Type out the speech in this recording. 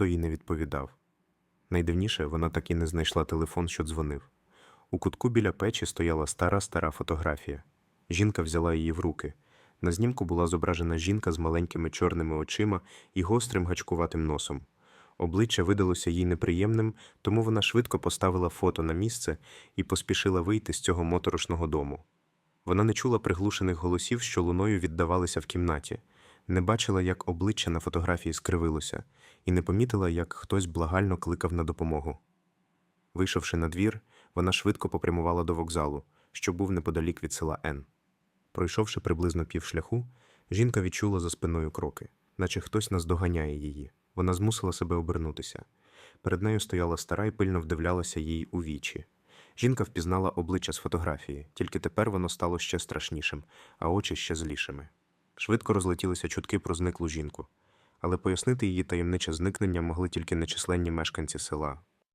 ніхто їй не відповідав. Найдивніше, вона так і не знайшла телефон, що дзвонив. У кутку біля печі стояла стара стара фотографія. Жінка взяла її в руки. На знімку була зображена жінка з маленькими чорними очима і гострим гачкуватим носом. Обличчя видалося їй неприємним, тому вона швидко поставила фото на місце і поспішила вийти з цього моторошного дому. Вона не чула приглушених голосів, що луною віддавалися в кімнаті, не бачила, як обличчя на фотографії скривилося, і не помітила, як хтось благально кликав на допомогу. Вийшовши на двір, вона швидко попрямувала до вокзалу, що був неподалік від села Н. Пройшовши приблизно півшляху, жінка відчула за спиною кроки, наче хтось наздоганяє її. Вона змусила себе обернутися. Перед нею стояла стара і пильно вдивлялася їй у вічі. Жінка впізнала обличчя з фотографії, тільки тепер воно стало ще страшнішим, а очі ще злішими. Швидко розлетілися чутки про зниклу жінку, але пояснити її таємниче зникнення могли тільки нечисленні мешканці села,